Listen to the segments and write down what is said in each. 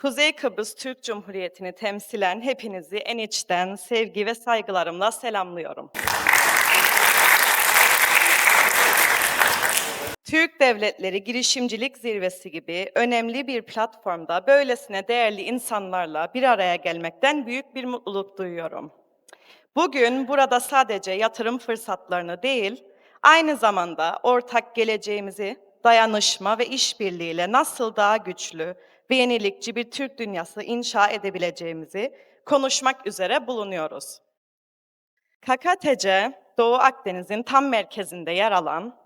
Kuzey Kıbrıs Türk Cumhuriyeti'ni temsilen hepinizi en içten sevgi ve saygılarımla selamlıyorum. Türk Devletleri Girişimcilik Zirvesi gibi önemli bir platformda böylesine değerli insanlarla bir araya gelmekten büyük bir mutluluk duyuyorum. Bugün burada sadece yatırım fırsatlarını değil, aynı zamanda ortak geleceğimizi dayanışma ve işbirliğiyle nasıl daha güçlü ve yenilikçi bir Türk dünyası inşa edebileceğimizi konuşmak üzere bulunuyoruz. KKTC, Doğu Akdeniz'in tam merkezinde yer alan,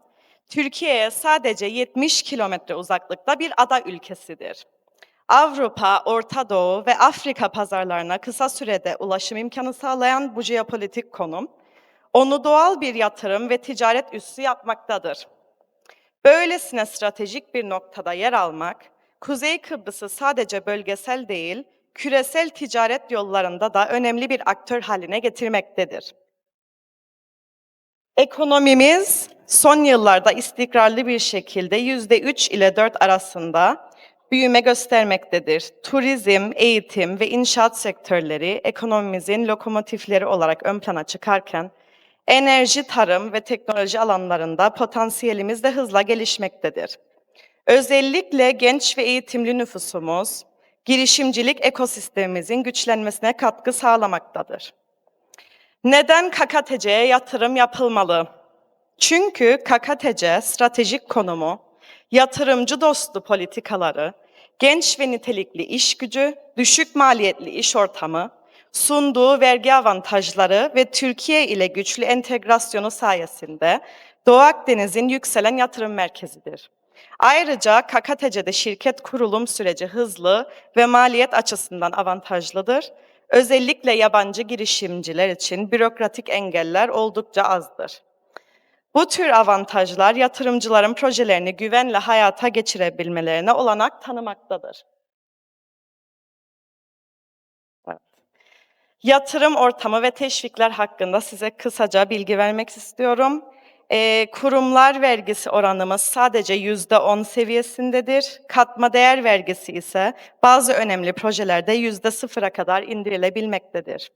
Türkiye'ye sadece 70 kilometre uzaklıkta bir ada ülkesidir. Avrupa, Orta Doğu ve Afrika pazarlarına kısa sürede ulaşım imkanı sağlayan bu jeopolitik konum, onu doğal bir yatırım ve ticaret üssü yapmaktadır. Böylesine stratejik bir noktada yer almak, Kuzey Kıbrıs'ı sadece bölgesel değil, küresel ticaret yollarında da önemli bir aktör haline getirmektedir. Ekonomimiz son yıllarda istikrarlı bir şekilde yüzde üç ile 4 arasında büyüme göstermektedir. Turizm, eğitim ve inşaat sektörleri ekonomimizin lokomotifleri olarak ön plana çıkarken, enerji, tarım ve teknoloji alanlarında potansiyelimiz de hızla gelişmektedir. Özellikle genç ve eğitimli nüfusumuz, girişimcilik ekosistemimizin güçlenmesine katkı sağlamaktadır. Neden KKTC'ye yatırım yapılmalı? Çünkü KKTC stratejik konumu, yatırımcı dostu politikaları, genç ve nitelikli iş gücü, düşük maliyetli iş ortamı, sunduğu vergi avantajları ve Türkiye ile güçlü entegrasyonu sayesinde Doğu Akdeniz'in yükselen yatırım merkezidir. Ayrıca KKTC'de şirket kurulum süreci hızlı ve maliyet açısından avantajlıdır. Özellikle yabancı girişimciler için bürokratik engeller oldukça azdır. Bu tür avantajlar yatırımcıların projelerini güvenle hayata geçirebilmelerine olanak tanımaktadır. Yatırım ortamı ve teşvikler hakkında size kısaca bilgi vermek istiyorum. Ee, kurumlar vergisi oranımız sadece yüzde on seviyesindedir. Katma değer vergisi ise bazı önemli projelerde yüzde sıfıra kadar indirilebilmektedir.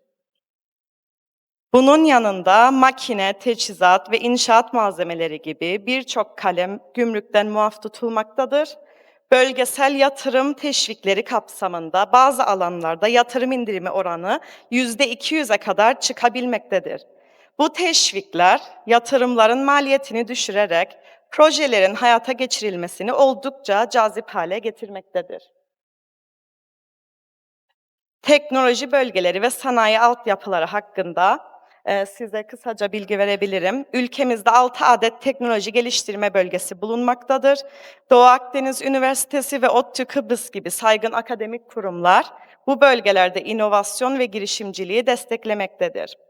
Bunun yanında makine, teçhizat ve inşaat malzemeleri gibi birçok kalem gümrükten muaf tutulmaktadır. Bölgesel yatırım teşvikleri kapsamında bazı alanlarda yatırım indirimi oranı yüzde 200'e kadar çıkabilmektedir. Bu teşvikler yatırımların maliyetini düşürerek projelerin hayata geçirilmesini oldukça cazip hale getirmektedir. Teknoloji bölgeleri ve sanayi altyapıları hakkında e, size kısaca bilgi verebilirim. Ülkemizde 6 adet teknoloji geliştirme bölgesi bulunmaktadır. Doğu Akdeniz Üniversitesi ve ODTÜ Kıbrıs gibi saygın akademik kurumlar bu bölgelerde inovasyon ve girişimciliği desteklemektedir.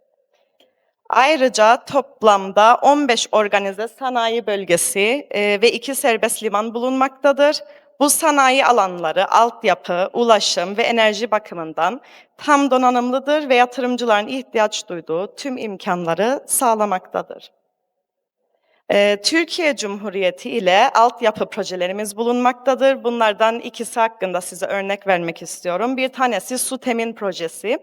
Ayrıca toplamda 15 organize sanayi bölgesi e, ve 2 serbest liman bulunmaktadır. Bu sanayi alanları altyapı, ulaşım ve enerji bakımından tam donanımlıdır ve yatırımcıların ihtiyaç duyduğu tüm imkanları sağlamaktadır. Ee, Türkiye Cumhuriyeti ile altyapı projelerimiz bulunmaktadır. Bunlardan ikisi hakkında size örnek vermek istiyorum. Bir tanesi su temin projesi.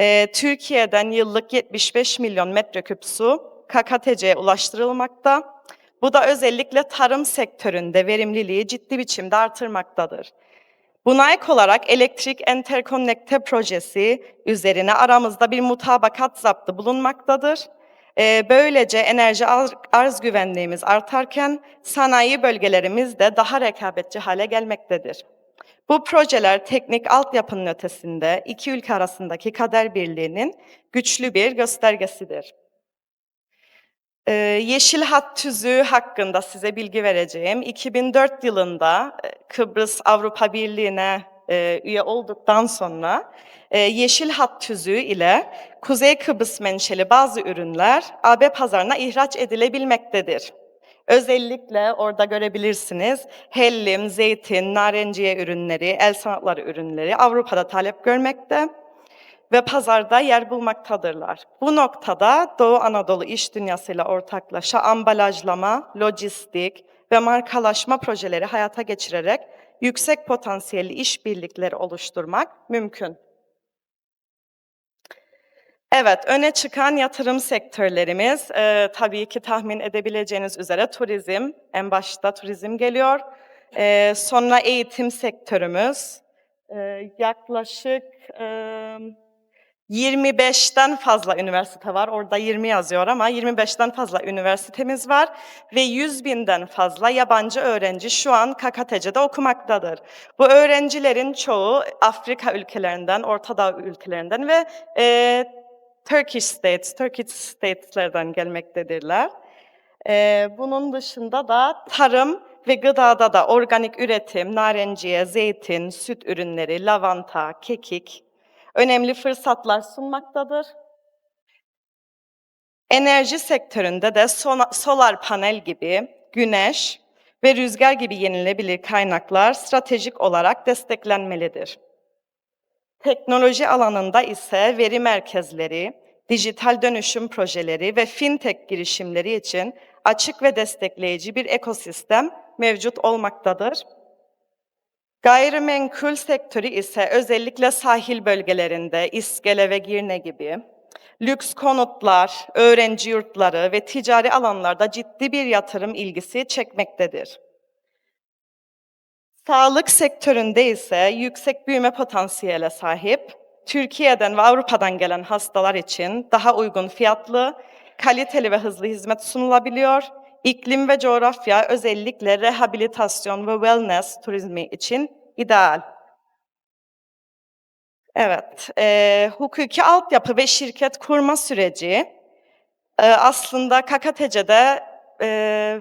Ee, Türkiye'den yıllık 75 milyon metreküp su KKTC'ye ulaştırılmakta. Bu da özellikle tarım sektöründe verimliliği ciddi biçimde artırmaktadır. Buna ek olarak elektrik enterkonnekte projesi üzerine aramızda bir mutabakat zaptı bulunmaktadır. Ee, böylece enerji arz güvenliğimiz artarken sanayi bölgelerimiz de daha rekabetçi hale gelmektedir. Bu projeler teknik altyapının ötesinde iki ülke arasındaki kader birliğinin güçlü bir göstergesidir. Ee, Yeşil Hat Tüzüğü hakkında size bilgi vereceğim. 2004 yılında e, Kıbrıs Avrupa Birliği'ne e, üye olduktan sonra e, Yeşil Hat Tüzüğü ile Kuzey Kıbrıs menşeli bazı ürünler AB pazarına ihraç edilebilmektedir. Özellikle orada görebilirsiniz hellim, zeytin, narenciye ürünleri, el sanatları ürünleri Avrupa'da talep görmekte ve pazarda yer bulmaktadırlar. Bu noktada Doğu Anadolu iş dünyasıyla ortaklaşa ambalajlama, lojistik ve markalaşma projeleri hayata geçirerek yüksek potansiyelli işbirlikleri oluşturmak mümkün. Evet, öne çıkan yatırım sektörlerimiz, eee, tabii ki tahmin edebileceğiniz üzere turizm, en başta turizm geliyor. Eee, sonra eğitim sektörümüz, eee, yaklaşık, emm, 25'ten fazla üniversite var. Orada 20 yazıyor ama 25'ten fazla üniversitemiz var ve 100.000'den fazla yabancı öğrenci şu an KKTC'de okumaktadır. Bu öğrencilerin çoğu Afrika ülkelerinden, Orta Doğu ülkelerinden ve eee, Turkish States, Turkish States'lerden gelmektedirler. Eee, bunun dışında da tarım ve gıdada da organik üretim, narenciye, zeytin, süt ürünleri, lavanta, kekik önemli fırsatlar sunmaktadır. Enerji sektöründe de solar panel gibi, güneş ve rüzgar gibi yenilebilir kaynaklar stratejik olarak desteklenmelidir. Teknoloji alanında ise veri merkezleri, dijital dönüşüm projeleri ve fintech girişimleri için açık ve destekleyici bir ekosistem mevcut olmaktadır. Gayrimenkul sektörü ise özellikle sahil bölgelerinde İskele ve Girne gibi lüks konutlar, öğrenci yurtları ve ticari alanlarda ciddi bir yatırım ilgisi çekmektedir. Sağlık sektöründe ise yüksek büyüme potansiyele sahip, Türkiye'den ve Avrupa'dan gelen hastalar için daha uygun fiyatlı, kaliteli ve hızlı hizmet sunulabiliyor. İklim ve coğrafya özellikle rehabilitasyon ve wellness turizmi için ideal. Evet, eee, hukuki altyapı ve şirket kurma süreci eee, aslında KKTC'de eee,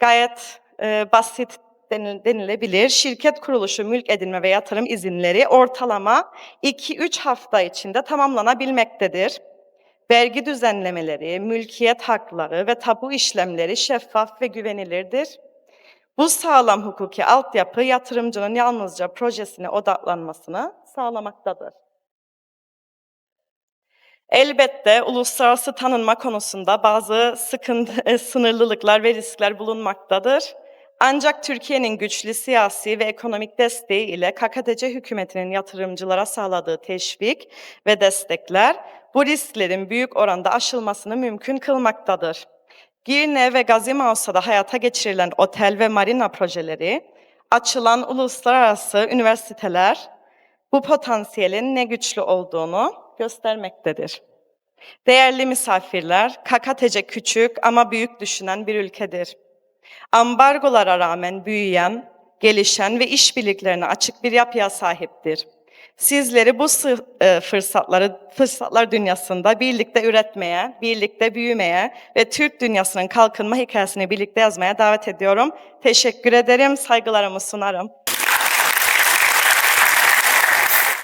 gayet eee, basit denilebilir. Şirket kuruluşu, mülk edinme ve yatırım izinleri ortalama 2-3 hafta içinde tamamlanabilmektedir. Vergi düzenlemeleri, mülkiyet hakları ve tapu işlemleri şeffaf ve güvenilirdir. Bu sağlam hukuki altyapı yatırımcının yalnızca projesine odaklanmasını sağlamaktadır. Elbette uluslararası tanınma konusunda bazı sıkıntı, sınırlılıklar ve riskler bulunmaktadır. Ancak Türkiye'nin güçlü siyasi ve ekonomik desteği ile KKTC hükümetinin yatırımcılara sağladığı teşvik ve destekler bu risklerin büyük oranda aşılmasını mümkün kılmaktadır. Girne ve Gazi Mausa'da hayata geçirilen otel ve marina projeleri, açılan uluslararası üniversiteler bu potansiyelin ne güçlü olduğunu göstermektedir. Değerli misafirler, KKTC küçük ama büyük düşünen bir ülkedir. Ambargolara rağmen büyüyen, gelişen ve işbirliklerine açık bir yapıya sahiptir. Sizleri bu e, fırsatları, fırsatlar dünyasında birlikte üretmeye, birlikte büyümeye ve Türk dünyasının kalkınma hikayesini birlikte yazmaya davet ediyorum. Teşekkür ederim, saygılarımı sunarım.